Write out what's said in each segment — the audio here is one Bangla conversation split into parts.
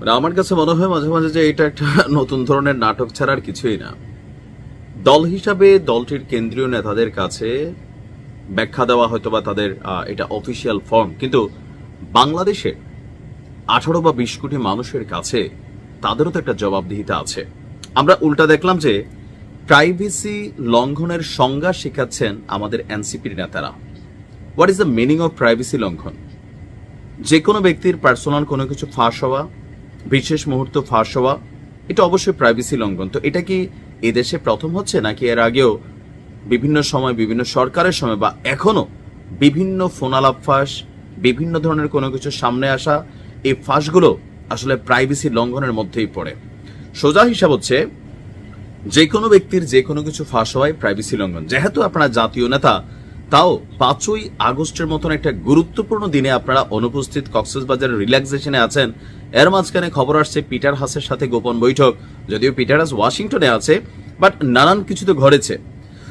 মানে আমার কাছে মনে হয় মাঝে মাঝে যে এটা একটা নতুন ধরনের নাটক ছাড়া আর কিছুই না। দল হিসাবে দলটির কেন্দ্রীয় নেতাদের কাছে ব্যাখ্যা দেওয়া হয়তো বা তাদের এটা অফিসিয়াল ফর্ম কিন্তু বাংলাদেশের আঠারো বা বিশ কোটি মানুষের কাছে তাদেরও তো একটা জবাবদিহিতা আছে। আমরা উল্টা দেখলাম যে প্রাইভেসি লঙ্ঘনের সংজ্ঞা শেখাচ্ছেন আমাদের এনসিপির নেতারা। What is the meaning of privacy লঙ্ঘন? যে কোনো ব্যক্তির পার্সোনাল কোনো কিছু ফাঁস হওয়া বিশেষ মুহূর্ত ফাঁস হওয়া, এটা অবশ্যই প্রাইভেসি লঙ্ঘন। তো এটা কি এদেশে প্রথম হচ্ছে, নাকি এর আগেও বিভিন্ন সময় বিভিন্ন সরকারের সময় বা এখনও বিভিন্ন ফোনালাপ ফাঁস, বিভিন্ন ধরনের কোনো কিছু সামনে আসা, এই ফাঁসগুলো আসলে প্রাইভেসি লঙ্ঘনের মধ্যেই পড়ে। সোজা হিসাব হচ্ছে যে কোনো ব্যক্তির যে কোনো কিছু ফাঁস হওয়ায় প্রাইভেসি লঙ্ঘন। যেহেতু আপনার জাতীয় নেতা তাও পাঁচই আগস্টের মতন একটা গুরুত্বপূর্ণ দিনে আপনারা অনুপস্থিত কক্সবাজারের রিল্যাক্সেশনে আছেন। এর মাঝখানে খবর আসছে পিটার হাসের সাথে গোপন বৈঠক। যদিও পিটার হাস ওয়াশিংটনে আছে, বাট নানান কিছু তো ঘটেছে।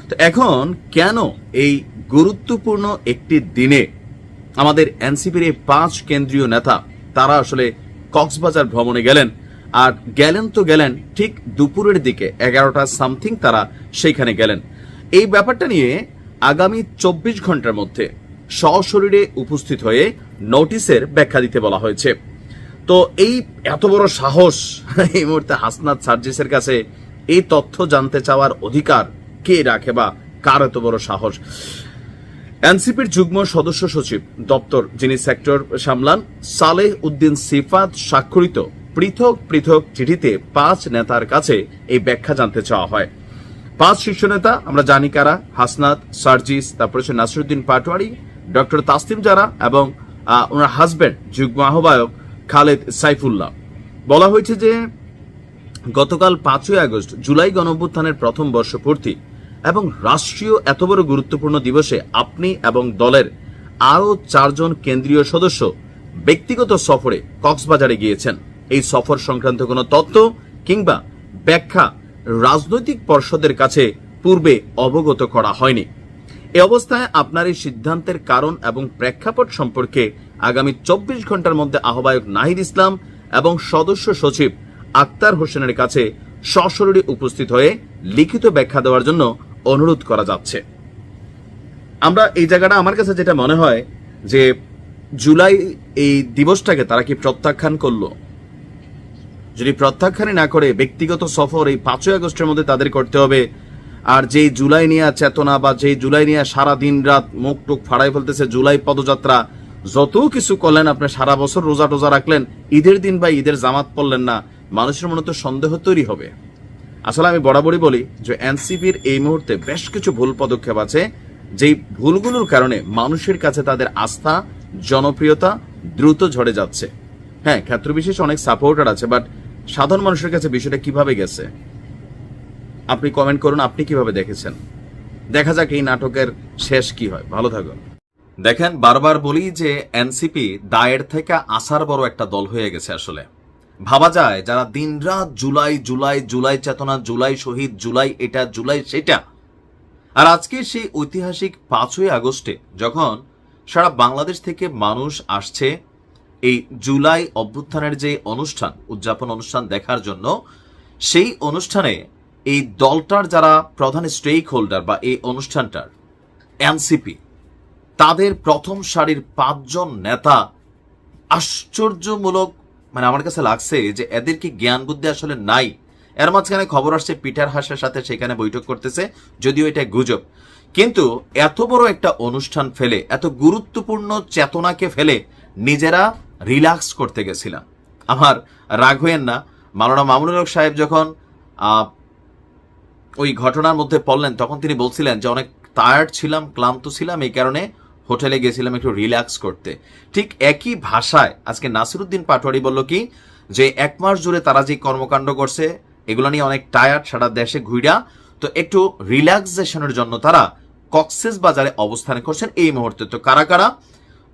তো এখন কেন এই গুরুত্বপূর্ণ একটি দিনে আমাদের এনসিপির এই পাঁচ কেন্দ্রীয় নেতা, তারা আসলে কক্সবাজার ভ্রমণে গেলেন? আর গেলেন তো গেলেন, ঠিক দুপুরের দিকে এগারোটা সামথিং তারা সেইখানে গেলেন। এই ব্যাপারটা নিয়ে আগামী চব্বিশ ঘণ্টার মধ্যে সশরীরে উপস্থিত হয়ে নোটিশের ব্যাখ্যা দিতে বলা হয়েছে। তো এই এত বড় সাহস এই মুহূর্তে হাসনাত সার্জিসের কাছে এই তথ্য জানতে চাওয়ার অধিকার কে রাখে বা কার এত বড় সাহস? এনসিপির যুগ্ম সদস্য সচিব, দপ্তর যিনি সেক্টর সামলান, সালেহ উদ্দিন সিফাত স্বাক্ষরিত পৃথক পৃথক চিঠিতে পাঁচ নেতার কাছে এই ব্যাখ্যা জানতে চাওয়া হয়। পাঁচ শীর্ষ নেতা, আমরা জানি কারা, হাসনাত, সার্জিস, তারপরে হচ্ছে নাসিরুদ্দিন পাটোয়ারি, ডক্টর তাসলিম জারা এবং ওনার হাজবেন্ড যুগ্ম আহ্বায়ক খালেদ সাইফুল্লাহ। বলা হয়েছে যে, গতকাল পাঁচই আগস্ট জুলাই গণঅভ্যুত্থানের প্রথম বর্ষপূর্তি এবং রাষ্ট্রীয় এত বড় গুরুত্বপূর্ণ দিবসে আপনি এবং দলের আরও চারজন কেন্দ্রীয় সদস্য ব্যক্তিগত সফরে কক্সবাজারে গিয়েছেন। এই সফর সংক্রান্ত কোনো তথ্য কিংবা ব্যাখ্যা রাজনৈতিক পর্ষদের কাছে পূর্বে অবগত করা হয়নি। এ অবস্থায় আপনার এই সিদ্ধান্তের কারণ এবং প্রেক্ষাপট সম্পর্কে আগামী চব্বিশ ঘণ্টার মধ্যে আহ্বায়ক নাহিদ ইসলাম এবং সদস্য সচিব আক্তার হোসেনের কাছে সশরীরে উপস্থিত হয়ে লিখিত ব্যাখ্যা দেওয়ার জন্য অনুরোধ করা যাচ্ছে। আমরা এই জায়গাটা আমার কাছে যেটা মনে হয় যে জুলাই এই দিবসটাকে তারা কি প্রত্যাখ্যান করল? যদি প্রত্যাখ্যানই না করে ব্যক্তিগত সফর এই পাঁচই আগস্টের মধ্যে তাদের করতে হবে। আর যেই জুলাই নিয়ে চেতনা বা যেই জুলাই নিয়ে সারা দিন রাত মুখ টুক ফাড়াই ফেলতেছে জুলাই পদযাত্রা, যত কিছু করলেন আপনি সারা বছর রোজা টোজা রাখলেন, ঈদের দিন বা ঈদের জামাত পড়লেন না, মানুষের মনে তো সন্দেহ তৈরি হবে। আসলে আমি বরাবরই বলি যে এনসিপির এই মুহূর্তে বেশ কিছু ভুল পদক্ষেপ আছে, যেই ভুলগুলোর কারণে মানুষের কাছে তাদের আস্থা, জনপ্রিয়তা দ্রুত ঝরে যাচ্ছে। হ্যাঁ ক্ষেত্রবিশেষ অনেক সাপোর্টার আছে বাট সাধারণ মানুষের কাছে বিষয়টা কীভাবে গেছে? আপনি কমেন্ট করুন, আপনি কীভাবে দেখেছেন? দেখা যাক এই নাটকের শেষ কি হয়। ভালো থাকুন। দেখেন, বারবার বলি যে এনসিপি দায়ের থেকে আসার বড় একটা দল হয়ে গেছে আসলে। ভাবা যায়, যারা দিনরাত জুলাই জুলাই জুলাই চেতনা, জুলাই শহীদ, জুলাই এটা, জুলাই সেটা। আর আজকে সেই ঐতিহাসিক পাঁচই আগস্টে যখন সারা বাংলাদেশ থেকে মানুষ আসছে এই জুলাই অভ্যুত্থানের যে অনুষ্ঠান, উদযাপন অনুষ্ঠান দেখার জন্য, সেই অনুষ্ঠানে এই দলটার যারা প্রধান স্টেক হোল্ডার বা এই অনুষ্ঠানটার এনসিপি তাদের প্রথম সারির পাঁচজন নেতা আশ্চর্যমূলক মানে আমার কাছে লাগছে যে এদের কি জ্ঞান বুদ্ধি আসলে নাই। এর মাঝখানে খবর আসছে, পিটার হাসের সাথে সেখানে বৈঠক করতেছে, যদিও এটা গুজব। কিন্তু এত বড় একটা অনুষ্ঠান ফেলে, এত গুরুত্বপূর্ণ চেতনাকে ফেলে নিজেরা রিল্যাক্স করতে গেছিলাম। আমার রাগ হইয়েন না, মাওলানা মামুনুল হক সাহেব যখন ওই ঘটনার মধ্যে পড়লেন, তখন তিনি বলছিলেন যে, অনেক টায়ার্ড ছিলাম, ক্লান্ত ছিলাম, এই কারণে হোটেলে গেছিলাম একটু রিল্যাক্স করতে। ঠিক একই ভাষায় আজকে নাসিরুদ্দিন পাটোয়ারি বলল কি, যে, এক মাস জুড়ে তারা যে কর্মকাণ্ড করছে, এগুলো নিয়ে অনেক টায়ার্ড সারা দেশে ঘুইরা, তো একটু রিল্যাক্সেশনের জন্য তারা কক্সেস বাজারে অবস্থান করছেন এই মুহূর্তে। তো কারা কারা?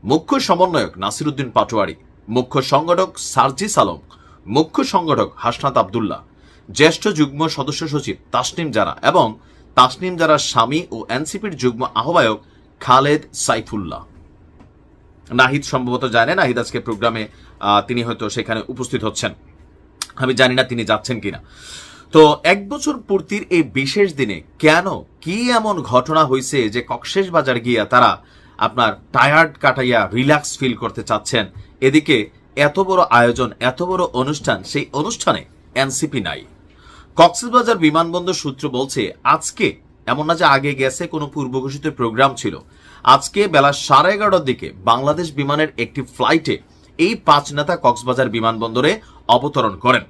মুখ্য সমন্বয়ক নাসিরুদ্দিন পাটোয়ারি, মুখ্য সংগঠক সার্জিস আলম, মুখ্য সংগঠক হাসনাত আবদুল্লাহ, জ্যেষ্ঠ যুগ্ম সদস্য সচিব তাসনিম জারা এবং তাসনিম জারার স্বামী ও এনসিপির যুগ্ম আহ্বায়ক খালেদ সাইফুল্লাহ। নাহিদ সম্ভবত যায় না নাহিদ আজকে প্রোগ্রামে তিনি হয়তো সেখানে উপস্থিত হচ্ছেন। আমি জানি না তিনি যাচ্ছেন কিনা। তো এক বছর পূর্তির এই বিশেষ দিনে কেন কি এমন ঘটনা হয়েছে যে কক্সেস বাজার গিয়া তারা আপনার টায়ার্ড কাটাইয়া রিল্যাক্স ফিল করতে চাচ্ছেন। এদিকে এত বড় আয়োজন, এত বড় অনুষ্ঠান, সেই অনুষ্ঠানে এনসিপি নাই। কক্সবাজার বিমানবন্দর সূত্র বলছে, আজকে, এমন না যে আগে গেছে, কোনো পূর্বঘোষিত প্রোগ্রাম ছিল। আজকে বেলা সাড়ে এগারোটার দিকে বাংলাদেশ বিমানের একটি ফ্লাইটে এই পাঁচ নেতা কক্সবাজার বিমানবন্দরে অবতরণ করেন।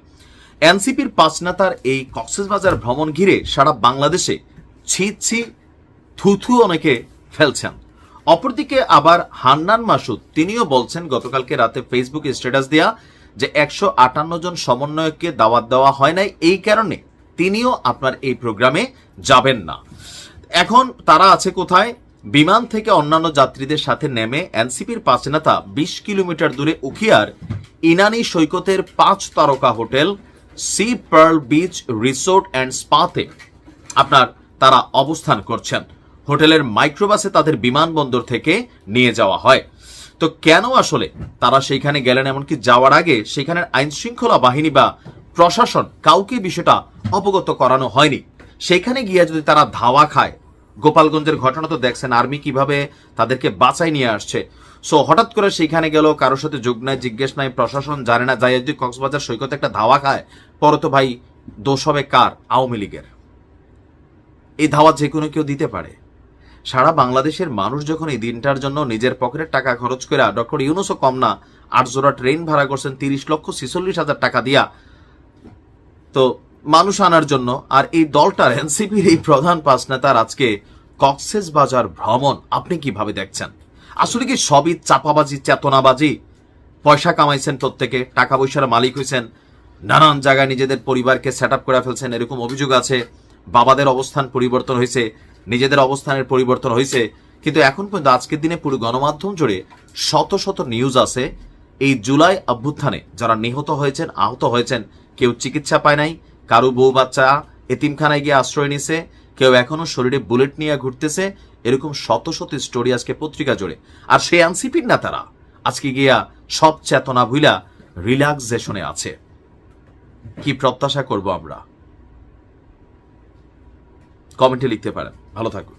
এনসিপির পাঁচ নেতার এই কক্সবাজার ভ্রমণ ঘিরে সারা বাংলাদেশে ছি ছি থুথু অনেকে ফেলছেন। অপরদিকে আবার হান্নান মাসুদ, তিনিও বলছেন গতকালকে রাতে ফেসবুকে স্ট্যাটাস দেয়া যে একশো আটান্ন জন সমন্বয়ককে দাওয়াত দেওয়া হয় নাই, এই কারণে তিনিও আপনার এই প্রোগ্রামে যাবেন না। এখন তারা আছে কোথায়? বিমান থেকে অন্যান্য যাত্রীদের সাথে নেমে এনসিপির পাঁচ নেতা বিশ কিলোমিটার দূরে উখিয়ার ইনানি সৈকতের পাঁচ তারকা hotel sea pearl beach resort and স্পাতে আপনার তারা অবস্থান করছেন। হোটেলের মাইক্রোবাসে তাদের বিমানবন্দর থেকে নিয়ে যাওয়া হয়। তো কেন আসলে তারা সেইখানে গেলেন এমনকি যাওয়ার আগে সেখানের আইন শৃঙ্খলা বাহিনী বা প্রশাসন কাউকে বিষয়টা অবগত করানো হয়নি? সেখানে গিয়ে যদি তারা ধাওয়া খায়, গোপালগঞ্জের ঘটনা তো দেখছেন, আর্মি কীভাবে তাদেরকে বাঁচাই নিয়ে আসছে। সো হঠাৎ করে সেখানে গেল, কারোর সাথে যোগ নাই, জিজ্ঞেস নাই, প্রশাসন জানে না, যাই যদি কক্সবাজার সৈকতে একটা ধাওয়া খায়, পরে তো ভাই দোষ হবে কার? আওয়ামী লীগের। এই ধাওয়া যে কোনো কেউ দিতে পারে। সারা বাংলাদেশের মানুষ যখন এই দিনটার জন্য নিজের পকেটের টাকা খরচ করে ডক্টর ইউনুসও কম না, আট জোড়া ট্রেন ভাড়া করছেন তিরিশ লক্ষ ছিচল্লিশ হাজার টাকা দিয়া। তো মানুষ আনার জন্য, আর এই দলটার এনসিপির এই প্রধান পাঁচ নেতার আজকে কক্সেস বাজার ভ্রমণ, আপনি কীভাবে দেখছেন? আসলে কি সবই চাপাবাজি, চেতনাবাজি? পয়সা কামাইছেন প্রত্যেকে, টাকা পয়সার মালিক হয়েছেন নানান জায়গায় নিজেদের পরিবারকে সেট আপ করে ফেলছেন, এরকম অভিযোগ আছে। বাবাদের অবস্থান পরিবর্তন হয়েছে নিজেদের অবস্থানের পরিবর্তন হয়েছে। কিন্তু এখন পর্যন্ত আজকের দিনে পুরো গণমাধ্যম জুড়ে শত শত নিউজ আছে। এই জুলাই অভ্যুত্থানে যারা নিহত হয়েছেন, আহত হয়েছেন, কেউ চিকিৎসা পায় নাই, কারও বউ বাচ্চা এতিমখানায় গিয়ে আশ্রয় নিছে, কেউ এখনও শরীরে বুলেট নিয়ে ঘুরতেছে, এরকম শত শত স্টোরি আজকে পত্রিকা জুড়ে। আর সেই এনসিপির না তারা আজকে গিয়া সব চেতনা ভুইলা রিল্যাক্সেশনে আছে। কি প্রত্যাশা করব আমরা? কমেন্টে লিখতে পারেন। ভালো থাকুন।